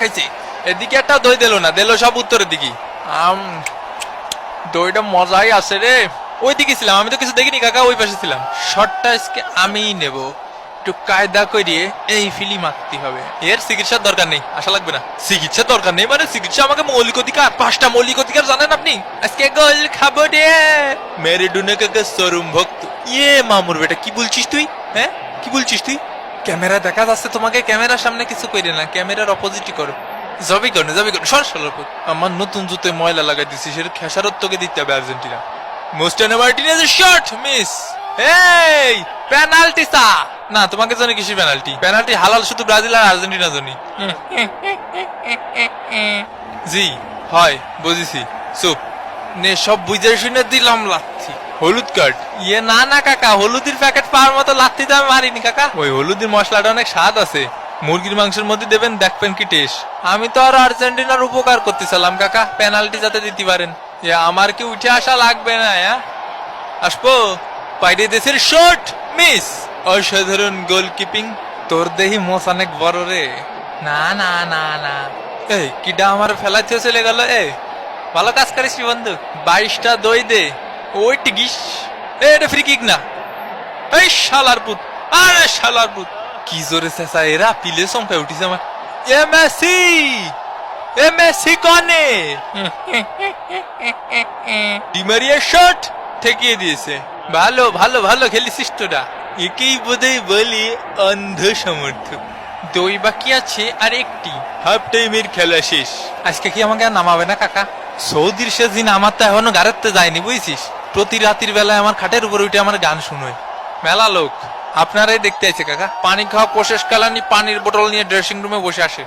খাইছি। এদিকে একটা দই দিল না, দিল সব উত্তরের দিকে। দইটা মজাই আছে রে। ওই দিকে ছিলাম, আমি তো কিছু দেখিনি কাকা, ওই পাশে ছিলাম। শর্টটা আজকে আমিই নেব। একটু কায়দা করিয়ে এই ফিলি মারতে হবে। এর চিকিৎসার দরকার নেই, আশা লাগবে না। চিকিৎসার দরকার নেই মানে চিকিৎসা আমাকে মৌলিক অধিকার। পাঁচটা মৌলিক অধিকার জানেন আপনি? আজকে গোল খাব রে। মেরে ডুনে কাকা সরুম ভক্ত? ইয়ে মামুর বেটা, কি বলছিস তুই? হ্যাঁ? কি বলছিস তুই? ক্যামেরা দেখা যাচ্ছে, তোমাকে ক্যামেরার সামনে কিছু কইরে না, ক্যামেরার অপোজিটই করো। যাবি কেন যাবি কেন? সর সর আমার নতুন জুতে ময়লা লাগাই দিছি, সেটা খেসারত তোকে দিতে হবে আর্জেন্টিনা। মোস্টানা মার্টিনেজ শট মিস এই পেনাল্টি সা না, তোমাকে জানি কিসের পেনাল্টি পেনাল্টি হালাল, শুধু ব্রাজিল আর আর্জেন্টিনা জানি জি, হয়, বুঝেছি। চুপ। নে, সব বুঝে শুনে দিলাম লাথি। হলুদ কার্ড। ইয়ে না না কাকা হলুদের প্যাকেট পাওয়ার মতো লাথি তো আমি মারিনি কাকা। ওই হলুদের মশলাটা অনেক স্বাদ আছে। মুরগির মাংসের মধ্যে দেবেন দেখবেন কি টেস্ট আমি তো আর আর্জেন্টিনার উপকার করতেছিলাম কাকা পেনাল্টি যাতে দিতে পারেন। যে আমার কি উঠে আসা লাগবে না হ্যাঁ আসব? বাইরে দেশের শট মিস অসাধারণ গোলকিপিং তোর দেহি মোস অনেক বড় রে। না না না না। এই কিডা আমার ফেলাতে চলে গেল এ ভালো কাজ করিস বন্ধু। বাইশটা দই দে। ওই টিকিস। এ এটা ফ্রি কিক না। এই শালার পুত আরে শালার পুত কি জোরে চেঁচা এরা, পিলে চমকায় উঠিছে আমার। এ মেসি এ মেসি কনে? ডিমারিয়া শট ঠেকিয়ে দিয়েছে। ভালো ভালো ভালো খেলিছিস তোরা। একেই বোধহয় বলি অন্ধ সমর্থক দই বাকি আছে আর একটি। হাফ টাইমের খেলা শেষ। আজকে কি আমাকে আর নামাবে না, কাকা? সৌদির শেষ দিন আমার তো এখনও গাড়াতে যায়নি, বুঝছিস? প্রতি রাতির বেলায় আমার খাটের উপর উঠে আমার গান শুনোয়। মেলা লোক। আপনারাই দেখতে আছে কাকা। পানি খাওয়া প্রশেষ কালানি পানির বোতল নিয়ে ড্রেসিং রুমে বসে আসে।